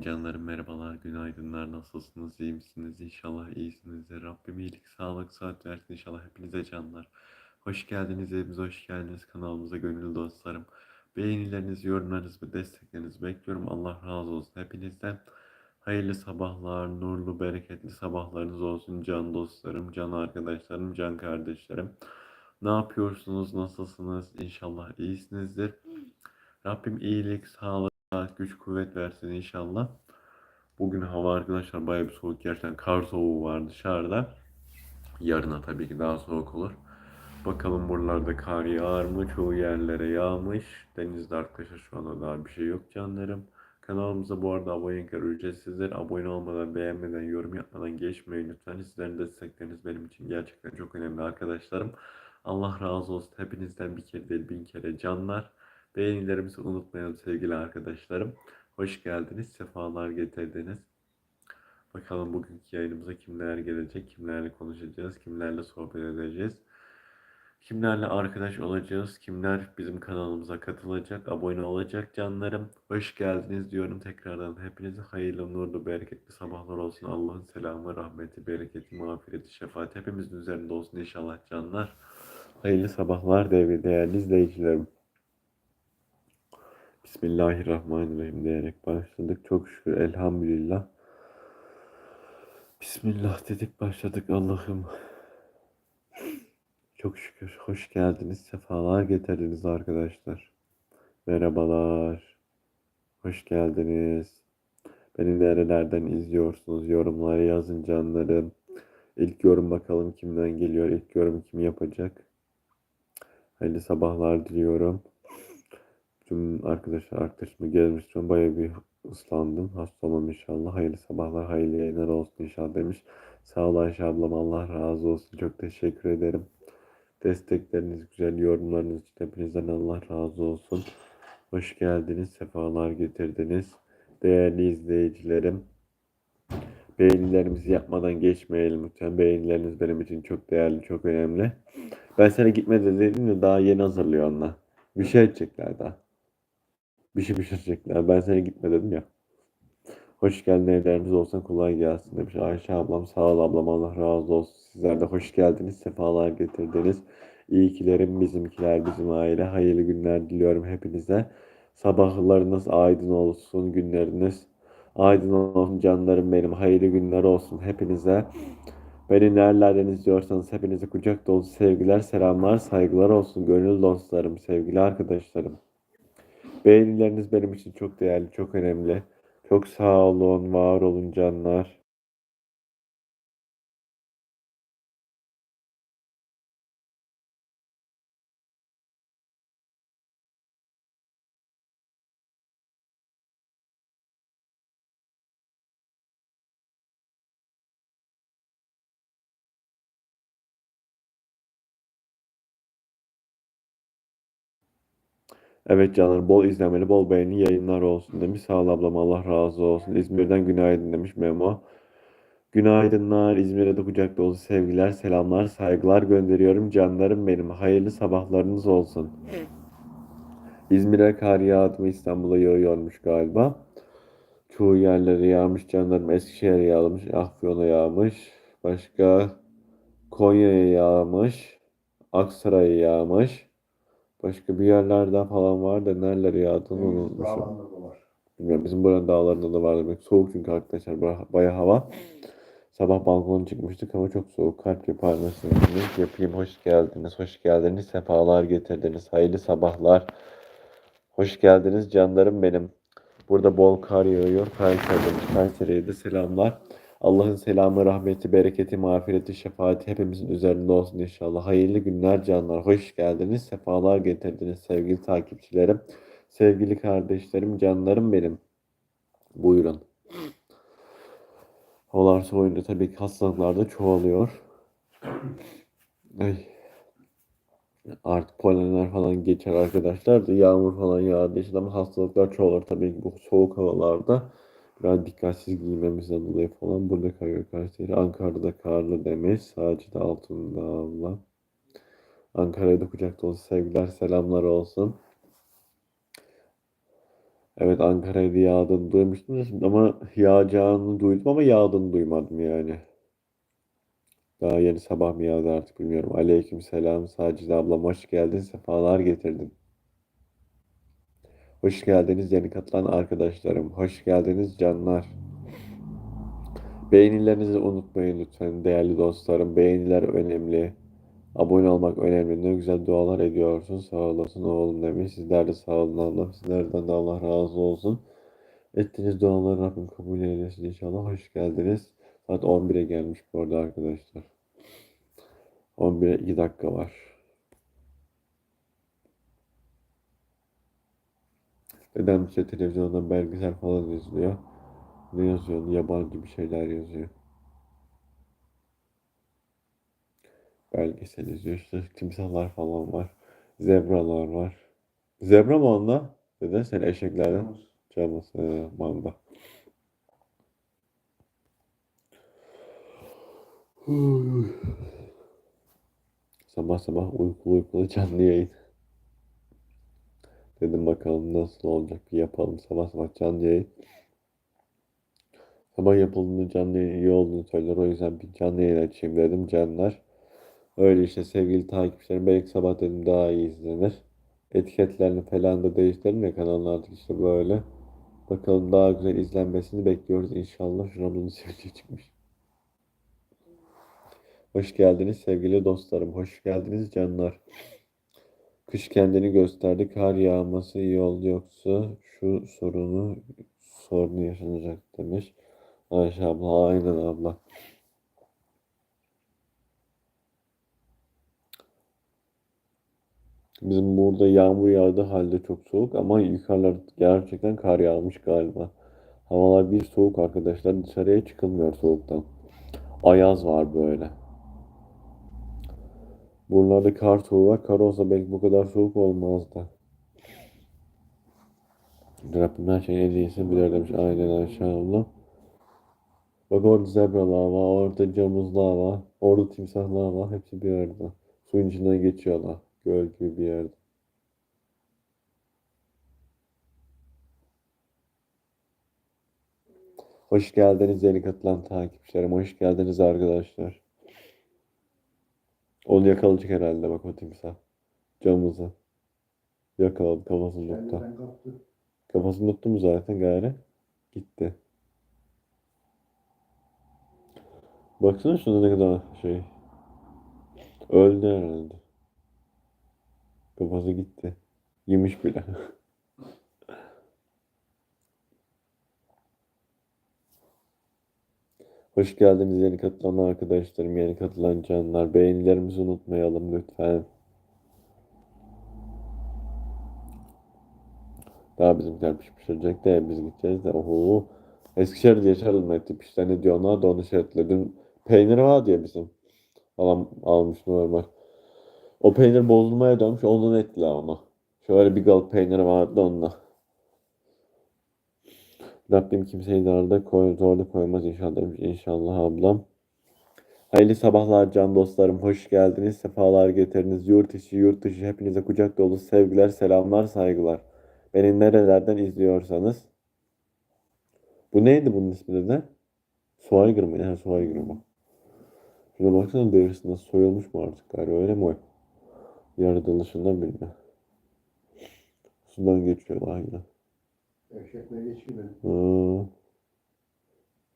Canlarım merhabalar, günaydınlar, nasılsınız, iyi misiniz? İnşallah iyisinizdir. Rabbim iyilik, sağlık, saat versin inşallah hepinize canlar. Hoş geldiniz, evimize hoş geldiniz, kanalımıza gönüllü dostlarım. Beğenileriniz, yorumlarınız ve desteklerinizi bekliyorum. Allah razı olsun hepinizden. Hayırlı sabahlar, nurlu, bereketli sabahlarınız olsun can dostlarım, can arkadaşlarım, can kardeşlerim. Ne yapıyorsunuz, nasılsınız? İnşallah iyisinizdir. Rabbim iyilik, sağlık, güç, kuvvet versin inşallah. Bugün hava arkadaşlar bayağı bir soğuk. Gerçekten kar soğuğu var dışarıda. Yarına tabii ki daha soğuk olur. Bakalım buralarda kar yağar mı? Çoğu yerlere yağmış. Denizde arkadaşlar şu anda daha bir şey yok canlarım. Kanalımıza bu arada abonelikler ücretsizdir. Abone olmadan, beğenmeden, yorum yapmadan geçmeyin lütfen. Sizlerin destekleriniz benim için gerçekten çok önemli arkadaşlarım. Allah razı olsun. Hepinizden bir kere değil bin kere canlar. Beğenilerimizi unutmayalım sevgili arkadaşlarım. Hoş geldiniz, sefalar getirdiniz. Bakalım bugünkü yayınımıza kimler gelecek, kimlerle konuşacağız, kimlerle sohbet edeceğiz. Kimlerle arkadaş olacağız, kimler bizim kanalımıza katılacak, abone olacak canlarım. Hoş geldiniz diyorum tekrardan. Hepinize hayırlı, nurlu, bereketli sabahlar olsun. Allah'ın selamı, rahmeti, bereketi, mağfireti, şefaat hepimizin üzerinde olsun inşallah canlar. Hayırlı sabahlar değerli, izleyicilerim. Bismillahirrahmanirrahim diyerek başladık. Çok şükür elhamdülillah. Bismillah dedik başladık Allah'ım. Çok şükür. Hoş geldiniz. Sefalar getirdiniz arkadaşlar. Merhabalar. Hoş geldiniz. Beni nerelerden izliyorsunuz? Yorumlara yazın canlarım. İlk yorum bakalım kimden geliyor. İlk yorum kim yapacak? Hayırlı sabahlar diliyorum. Tüm arkadaşlar arkadaşıma gelmiş. Şu bayağı bir ıslandım. Hasta olmam inşallah. Hayırlı sabahlar, hayırlı yayınlar olsun inşallah demiş. Sağ ol Ayşe ablam. Allah razı olsun. Çok teşekkür ederim. Destekleriniz, güzel yorumlarınız için hepinizden Allah razı olsun. Hoş geldiniz, sefalar getirdiniz. Değerli izleyicilerim, beğenilerimizi yapmadan geçmeyelim lütfen. Beğenileriniz benim için çok değerli, çok önemli. Ben sana gitme dedim de daha yeni hazırlıyor onlar. Bir şey edecekler daha. Bir şey pişirecekler. Ben sana gitme dedim ya. Hoş geldin evleriniz olsun kolay gelsin demiş Ayşe ablam. Sağ ol ablam Allah razı olsun. Sizler de hoş geldiniz. Sefalar getirdiniz. İyikilerim bizimkiler bizim aile. Hayırlı günler diliyorum hepinize. Sabahlarınız aydın olsun. Günleriniz aydın olsun canlarım benim. Hayırlı günler olsun hepinize. Beni nerelerden izliyorsanız hepinize kucak dolusu sevgiler, selamlar, saygılar olsun. Gönül dostlarım, sevgili arkadaşlarım. Beğenileriniz benim için çok değerli, çok önemli. Çok sağ olun, var olun canlar. Evet canlar bol izlemeli, bol beğeni yayınlar olsun demiş. Sağ ol ablam Allah razı olsun. İzmir'den günaydın demiş Memo. Günaydınlar. İzmir'e de kucak dolusu sevgiler, selamlar, saygılar gönderiyorum. Canlarım benim. Hayırlı sabahlarınız olsun. İzmir'e kar yağdı İstanbul'a yağıyormuş galiba. Çoğu yerlere yağmış canlarım. Eskişehir'e yağmış, Afyon'a yağmış. Başka Konya'ya yağmış. Aksaray'a yağmış. Başka bir yerlerden falan var da nerelere yağdığını unutmuşum. Da var. Bilmiyorum bizim buranın dağlarında da var demek. Soğuk çünkü arkadaşlar baya- hava. Sabah balkona çıkmıştık ama çok soğuk. Kalp yapar mısınız? Yapayım. Hoş geldiniz. Hoş geldiniz. Sefalar getirdiniz. Hayırlı sabahlar. Hoş geldiniz canlarım benim. Burada bol kar yağıyor. Kayseri demiş. Kayseri'ye de selamlar. Allah'ın selamı, rahmeti, bereketi, mağfireti, şefaati hepimizin üzerinde olsun inşallah. Hayırlı günler canlar. Hoş geldiniz. Sefalar getirdiniz sevgili takipçilerim. Sevgili kardeşlerim, canlarım benim. Buyurun. Havalar soğuyunca tabii ki hastalıklar da çoğalıyor. Ay. Artık polenler falan geçer arkadaşlar da yağmur falan yağdığı için ama hastalıklar çoğalır tabii ki bu soğuk havalarda. Biraz dikkatsiz giymemizden dolayı falan burada kayıyor Kayseri. Ankara'da karlı demiş. Sacide altında Allah. Ankara'ya da kucak dolusu sevgiler, selamlar olsun. Evet Ankara'da yağdığını duymuştum da- ama yağacağını duydum ama yağdığını duymadım yani. Daha yeni sabah mı yağdı artık bilmiyorum. Aleyküm selam Sacide ablam hoş geldin. Sefalar getirdin. Hoş geldiniz yeni katılan arkadaşlarım. Hoş geldiniz canlar. Beğenilerinizi unutmayın lütfen değerli dostlarım. Beğeniler önemli. Abone olmak önemli. Ne güzel dualar ediyorsun. Sağ olasın oğlum demiş. Sizler de sağ olun ablam. Sizlerden de Allah razı olsun. Ettiğiniz duaları Rabbim kabul eylesin inşallah. Hoş geldiniz. Saat 11'e gelmiş bu arada arkadaşlar. 11'e 2 dakika var. Dedem işte televizyondan belgesel falan izliyor. Ne yazıyor? Yabancı bir şeyler yazıyor. Belgesel izliyor. İşte timsahlar falan var. Zebralar var. Zebra mı onda? Dede sen eşeklerden. Camus. Ee, mamba. Sabah sabah uykulu uykulu canlı yayın. Dedim bakalım nasıl olacak bir yapalım sabah sabah canlı yayın. Sabah yapıldığında canlı yayın iyi olduğunu söyler. O yüzden bir canlı yayın açayım dedim canlar. Öyle işte sevgili takipçilerim. Belki sabah dedim daha iyi izlenir. Etiketlerini falan da değiştirelim ya kanalın artık işte böyle. Bakalım daha güzel izlenmesini bekliyoruz inşallah. Şuramın sevdiği çıkmış. Hoş geldiniz sevgili dostlarım. Hoş geldiniz canlar. Kış kendini gösterdi. Kar yağması iyi oldu yoksa şu sorunu sorunu yaşanacak demiş. Ayşe abla aynen abla. Bizim burada yağmur yağdı halde çok soğuk ama yukarılarda gerçekten kar yağmış galiba. Havalar bir soğuk arkadaşlar dışarıya çıkılmıyor soğuktan. Ayaz var böyle. Buralarda kar soğuğu var. Kar olsa belki bu kadar soğuk olmazdı. Rabbim her şeyin en iyisini bilir demiş. Aynen abla. Bak orada zebralar var, orada camızlar var, orada timsahlar var. Hepsi bir arada. Suyun içinden geçiyorlar. Göl gibi bir yerde. Hoş geldiniz yeni katılan takipçilerim. Hoş geldiniz arkadaşlar. Onu yakalayacak herhalde bak o timsah. Camımızı. Yakaladı kafasını tuttu. Kafasını tuttu mu zaten gari? Gitti. Baksana şuna ne kadar şey. Öldü herhalde. Kafası gitti. Yemiş bile. Hoş geldiniz yeni katılan arkadaşlarım, yeni katılan canlar. Beğenilerimizi unutmayalım lütfen. Daha bizimkiler pişirecek de biz gideceğiz de. Oho. Eskişehir diye çarılmadı. İşte ne diyorlar da onu. Dün peynir var diye bizim. Alam almış normal. O peynir bozulmaya dönmüş. Ondan ettiler onu. Şöyle bir gal peyniri vardı onunla. Rabbim kimseyi darda koy, zorda koymaz inşallah. İnşallah ablam. Hayırlı sabahlar can dostlarım. Hoş geldiniz. Sefalar getirdiniz. Yurt içi, yurt dışı hepinize kucak dolu sevgiler, selamlar, saygılar. Beni nerelerden izliyorsanız. Bu neydi bunun ismi de? Soygır mı? Yani Soygır mı? Şuna baksana derisi nasıl soyulmuş mu artık galiba öyle mi o? Yaratılışından bilmiyorum. Sudan geçiyor Eşekle geçiyor. Ha.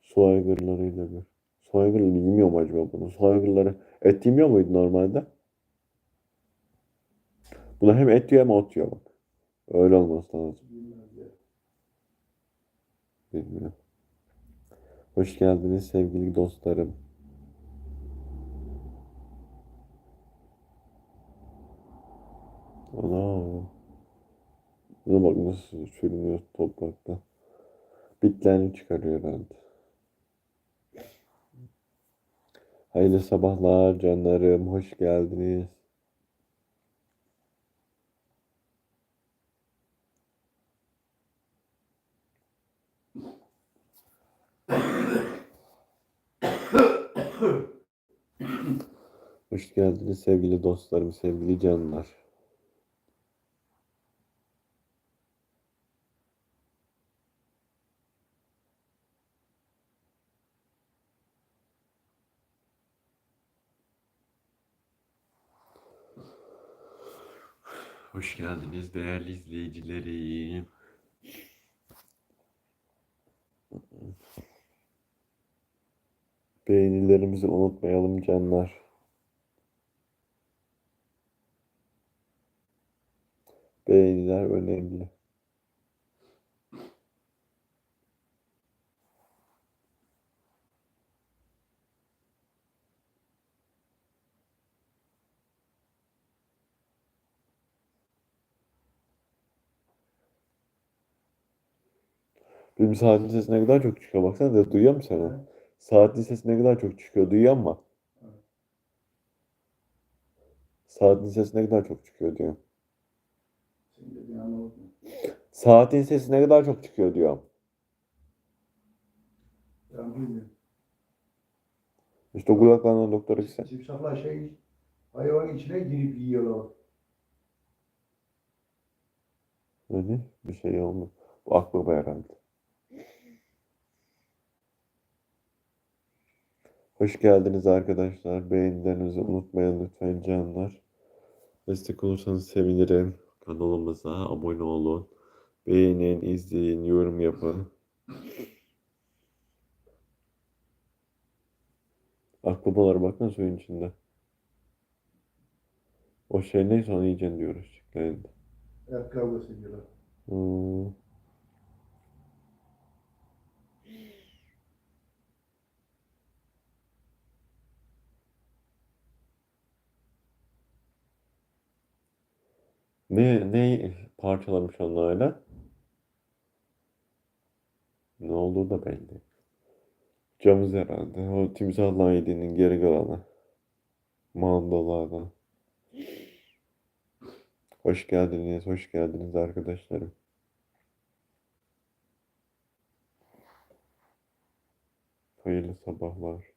Su aygırlarıyla bir. Su aygırları yemiyor mu acaba bunu? Su aygırları et yemiyor muydu normalde? Buna hem et yiyor hem ot yiyor bak. Öyle olması lazım. Bilmiyorum. Hoş geldiniz sevgili dostlarım. Ana. Buna bak nasıl sürünüyor toprakta. Bitlerini çıkarıyor herhalde. Hayırlı sabahlar canlarım. Hoş geldiniz. Hoş geldiniz sevgili dostlarım, sevgili canlar. Hoş geldiniz değerli izleyicilerim. Beğenilerimizi unutmayalım canlar. Beğeniler önemli. Benim saatin sesi ne kadar çok çıkıyor. Baksana da duyuyor musun seni? Saatin sesi ne kadar çok çıkıyor. Duyuyor musun? Saatin sesi ne kadar çok çıkıyor diyor. Saatin sesi ne kadar çok çıkıyor diyor. Ben bilmiyorum. İşte kulaklarına doktora gitsen. Timsahlar şey hayvanın içine girip yiyorlar. Öyle bir şey olmuyor. Bu akbaba herhalde. Hoş geldiniz arkadaşlar. Beğenilerinizi unutmayın lütfen canlar. Destek olursanız sevinirim. Kanalımıza abone olun. Beğenin, izleyin, yorum yapın. Akbabalara bakın suyun içinde. O şey neyse onu yiyeceksin diyoruz çıklayında. Et kavgası ediyorlar. Hmm. Ne ne parçalamış onlarla? Ne olduğu da belli. Camız herhalde. O timsahla yediğinin geri kalanı. Mandalardan. Hoş geldiniz, hoş geldiniz arkadaşlarım. Hayırlı sabahlar.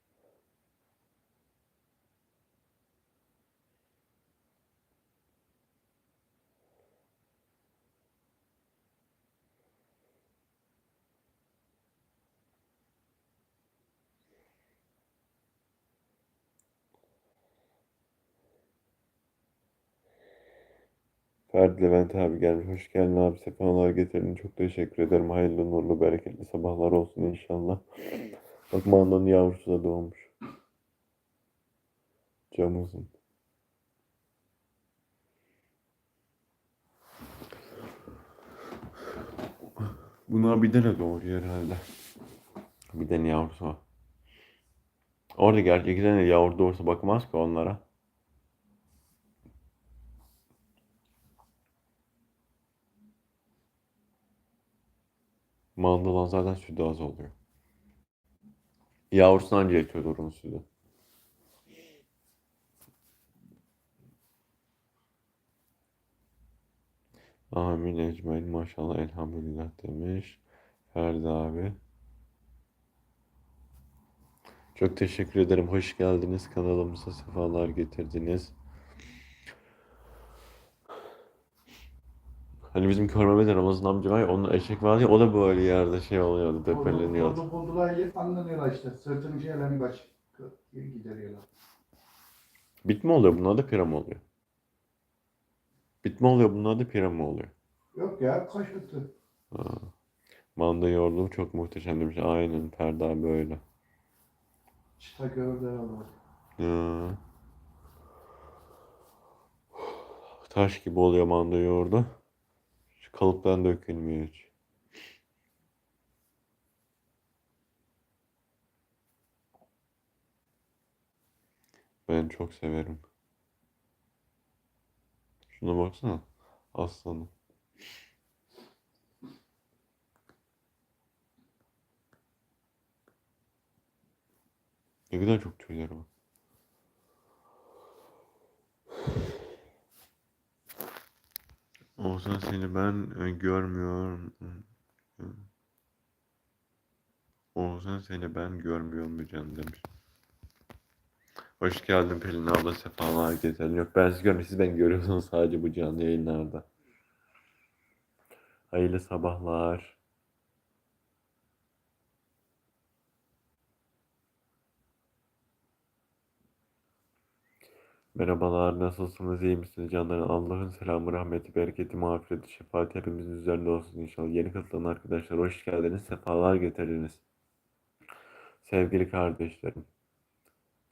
Ferdi Levent abi gelmiş. Hoş geldin abi. Sefalar getirdin. Çok teşekkür ederim. Hayırlı, nurlu, bereketli sabahlar olsun inşallah. Bak mandanın yavrusu da doğmuş. Camızın. Bunlar bir tane doğuruyor herhalde. Bir tane yavrusu var. Orada gerçi iki tane yavru doğursa bakmaz ki onlara. Mandalan zaten sütü az oluyor. Yavrusunu anca yetiyor onun sütü. Amin ecmail maşallah elhamdülillah demiş. Ferdi abi. Çok teşekkür ederim. Hoş geldiniz. Kanalımıza sefalar getirdiniz. Hani bizim Körmeme'de Ramazan amca var ya onun eşek var ya o da böyle yerde şey oluyordu, depeleniyordu. Orada buldular anlanıyorlar işte. Sırtının şeylerini kaç. Gideriyorlar. Bitme oluyor bunlar da pira mı oluyor? Bitme oluyor bunlar da pira mı oluyor? Yok ya kaşıttı. Ha. Manda yoğurdu çok muhteşem demiş. Aynen Ferdi abi öyle. Çıta gördüler Allah. Ya. Taş gibi oluyor manda yoğurdu. Kalıptan dökülmüyor. Ben çok severim. Şuna baksana. Aslanım. Ne kadar çok tüyleri var. Olsan seni ben e, görmüyorum. Olsan seni ben görmüyorum bu can demiş. Hoş geldin Pelin abla sefalar getirdin. Yok ben sizi görmüyorum. Siz beni görüyorsunuz sadece bu canlı yayınlarda. Hayırlı sabahlar. Merhabalar, nasılsınız, iyi misiniz canlarım? Allah'ın selamı, rahmeti, bereketi, mağfireti, şefaati hepimizin üzerinde olsun inşallah. Yeni katılan arkadaşlar hoş geldiniz, sefalar getirdiniz. Sevgili kardeşlerim,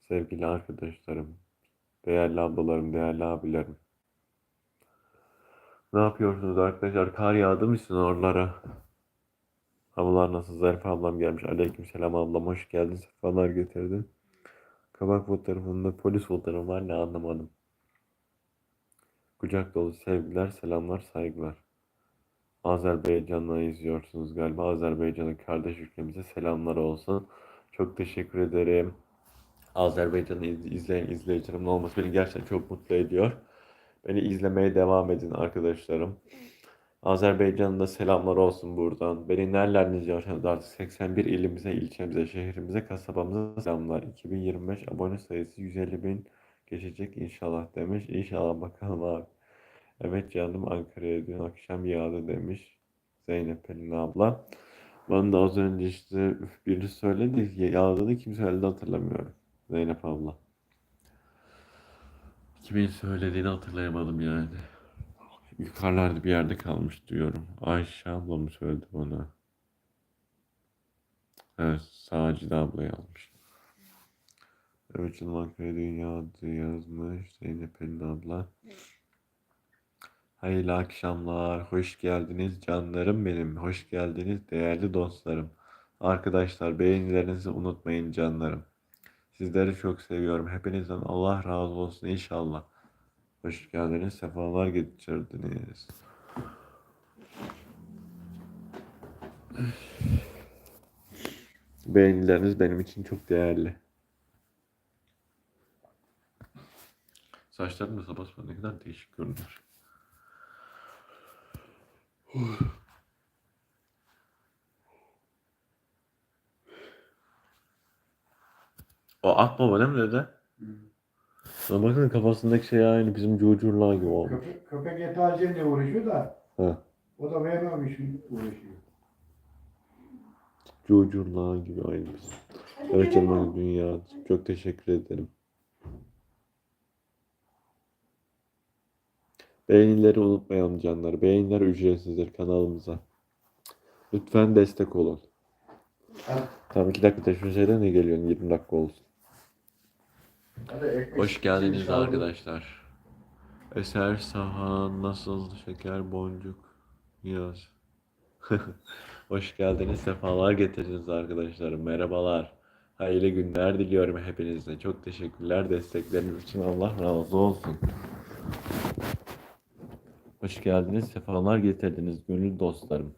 sevgili arkadaşlarım, değerli ablalarım, değerli abilerim. Ne yapıyorsunuz arkadaşlar? Kar yağdı mı sizin oralara? Havalar nasıl? Zarif ablam gelmiş. Aleyküm selam ablam, hoş geldin, sefalar getirdin. Kabak fotoğrafında polis fotoğrafı var ne anlamadım. Kucak dolu sevgiler, selamlar, saygılar. Azerbaycan'dan izliyorsunuz galiba. Azerbaycan'ın kardeş ülkemize selamlar olsun. Çok teşekkür ederim. Azerbaycan'ı iz- izleyen izleyicilerimin olması beni gerçekten çok mutlu ediyor. Beni izlemeye devam edin arkadaşlarım. Azerbaycan'da selamlar olsun buradan. Beni nerelerden izliyorsanız artık 81 ilimize, ilçemize, şehrimize, kasabamıza selamlar. 2025 abone sayısı 150 bin geçecek inşallah demiş. İnşallah bakalım abi. Evet canım Ankara'ya dün akşam yağdı demiş Zeynep Pelin abla. Bana da az önce işte biri söyledi yağdığını kim söyledi hatırlamıyorum. Zeynep abla. Kimin söylediğini hatırlayamadım yani. Yukarılarda bir yerde kalmış diyorum. Ayşe abla söyledi bana? Evet, Sacide abla yazmış. Evet canım Ankara Dünya'dı yazmış Zeynep Pelin abla. Hayırlı akşamlar, hoş geldiniz canlarım benim, hoş geldiniz değerli dostlarım. Arkadaşlar beğenilerinizi unutmayın canlarım. Sizleri çok seviyorum. Hepinizden Allah razı olsun inşallah. Hoş geldiniz, sefalar getirdiniz. Beğenileriniz benim için çok değerli. Saçlarım da sabah sabah ne kadar değişik görünüyor. O akbaba değil mi dede? Sana bakın kafasındaki şey aynı bizim cucurlar gibi olmuş. Köpek, köpek eti alacağım uğraşıyor da Ha. o da vermemiş uğraşıyor. Cucurlar gibi aynı bizim. Evet canım dünya. Çok teşekkür ederim. Beğenileri unutmayalım canlar. Beğeniler ücretsizdir kanalımıza. Lütfen destek olun. Tamam iki dakika teşvik şeyden ne geliyorsun 20 dakika olsun. Hoş geldiniz arkadaşlar. Eser Sahan nasıl şeker boncuk yaz. Hoş geldiniz, sefalar getirdiniz arkadaşlar. Merhabalar. Hayırlı günler diliyorum hepinize. Çok teşekkürler destekleriniz için. Allah razı olsun. Hoş geldiniz, sefalar getirdiniz gönül dostlarım.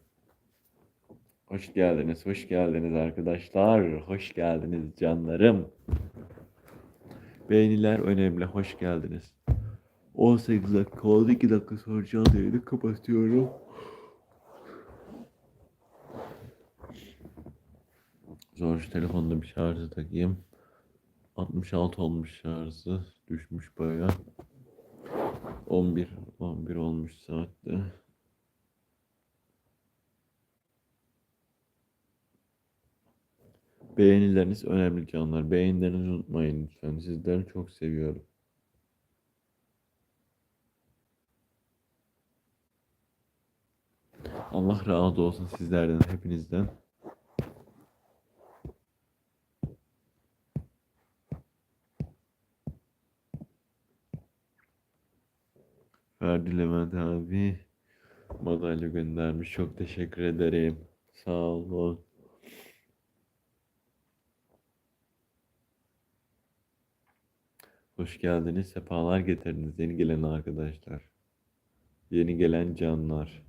Hoş geldiniz, hoş geldiniz arkadaşlar. Hoş geldiniz canlarım. Beğeniler önemli. Hoş geldiniz. 18 dakika oldu. 2 dakika sonra canlı yayını kapatıyorum. Zor şu telefonda bir şarjı takayım. 66 olmuş şarjı. Düşmüş baya. 11 11 olmuş saatte. Beğenileriniz önemli canlar. Beğenilerinizi unutmayın lütfen. Sizleri çok seviyorum. Allah razı olsun sizlerden, hepinizden. Ferdi Levent abi madalya göndermiş. Çok teşekkür ederim. Sağ olun. Hoş geldiniz. Sefalar getirdiniz yeni gelen arkadaşlar. Yeni gelen canlar.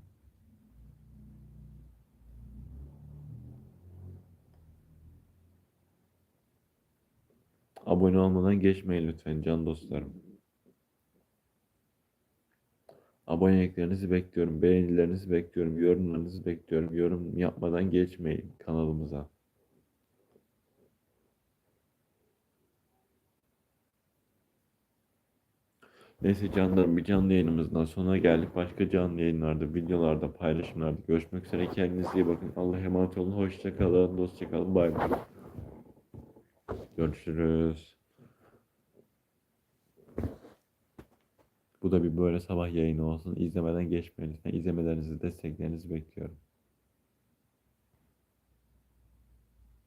Abone olmadan geçmeyin lütfen can dostlarım. Aboneliklerinizi bekliyorum. Beğenilerinizi bekliyorum. Yorumlarınızı bekliyorum. Yorum yapmadan geçmeyin kanalımıza. Neyse canlarım bir canlı yayınımızdan sonra geldik. Başka canlı yayınlarda, videolarda, paylaşımlarda görüşmek üzere. Kendinize iyi bakın. Allah'a emanet olun. Hoşça kalın. Dostça kalın. Bay bay. Görüşürüz. Bu da bir böyle sabah yayını olsun. İzlemeden geçmeyin lütfen. İzlemelerinizi, desteklerinizi bekliyorum.